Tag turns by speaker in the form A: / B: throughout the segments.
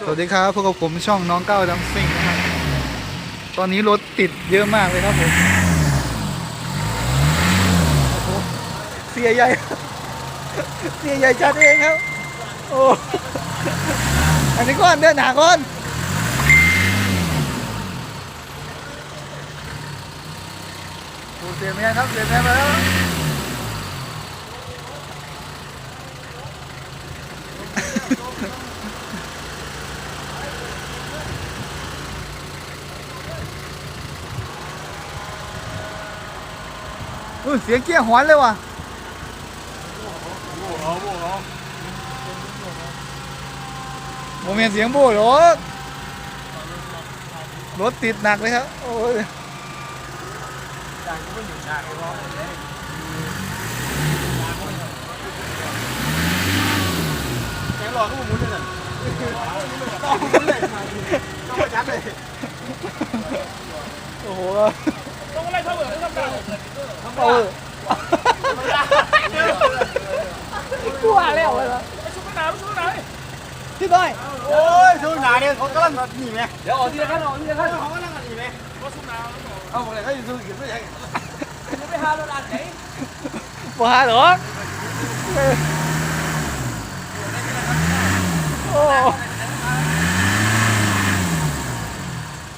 A: สวัสดีครับพวกกับผมช่องน้องเก้าดัมซิงนะครับ ตอนนี้รถติดเยอะมากเลยครับผมเสียใหญ่เสียใหญ่จัดเองครับ โอ้ อันนี้ก่อนเดินหนาก่อนเสียแม่ครับเสียแม่มาแล้ว อุ้ยเสียงเกี้ยหอนเลยว่ะโมเมนเสียงโบรถรถติดหนักเลยครับโอ้ย
B: แกงหลอกก็มุนเลยต้องมุนเลยต้องมาจัดเลย
A: โอ้โห
B: เอา
A: กลัวแล้วเลย
B: ชุบไหนชุบไหน
A: พี่ต้อย
B: โอ้ยชุบหนาเนี่ยเขากำลังหนีไหม
C: เดี๋ยวออกทีละขั้นออกทีละขั้น
B: เขากำลังหนีไหมเขาชุบหนาเอาอะไรเขาอยู่ชุบกี่ตัวใหญ่
C: จะไปหารถอันไหน
A: บ้าหรอกโอ้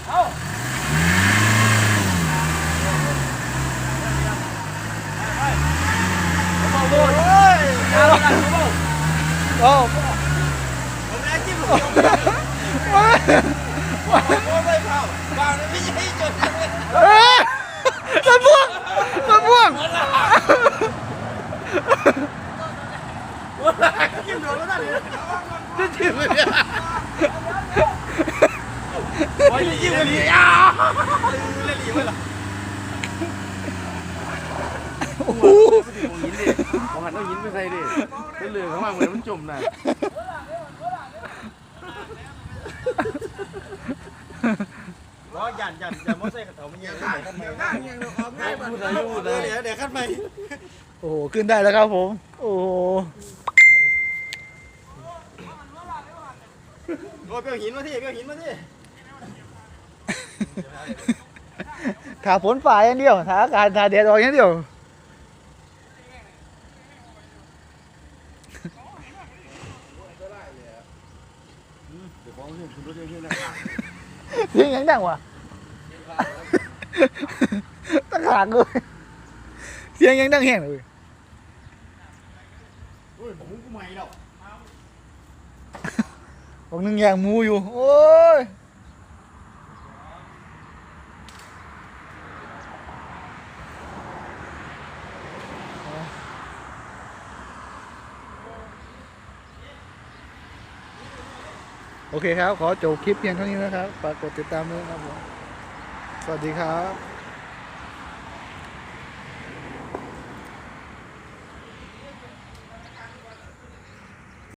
C: เอ้า
B: โอ้ย
C: หารถอันเขา
A: โอ้
B: ผมแรงจิ้มผมโอ้ยไม่เผาเผาไม่ใช่จุด
A: เอ้ยมันพ่วงมันพ่วง
B: จิ้มโดนแล้วนั่นเลย
A: จะจิ้มเลยเนี่ย
B: โอ้ยจิ้มเลยอะเล่นหลีไว้หรอ
A: โอ้โห
B: หินดิผมหันเอาหินไปใส่ดิเป็นเรือข้างล่างเหมือนมันจมน่ะ ล้อหยันหยันหยันมอเตอร์ไซค์กับเถามันยังได้ขั้นใหม่ยังออกง่ายมันพูดอะไรเดี๋ยวเดี๋ยวขั้นใหม่
A: โอ้โหขึ้นได้แล้วครับผม โอ้โห
B: โอ้เปียวหินมาที่เปียวหินมาที่
A: ขาฝนฝ่ายอย่างเดียวถาอากาศถาแดดออกอย่างเดียว
B: เดี๋ยวของขึ้นรถเรื่องขึ้นนะ
A: เสี ยงยังดังวะตะขากเลยเสียงยังดังแห้งเลย
B: โอ้ยผมกูใหม่แล้ว
A: บอกหนึ่งอย่างหมูอยู่ โอ้ย โอเคครับ ขอจบคลิปเพียงเท่านี้นะครับ ฝากกดติดตามด้วยครับผม สวัสดีครับ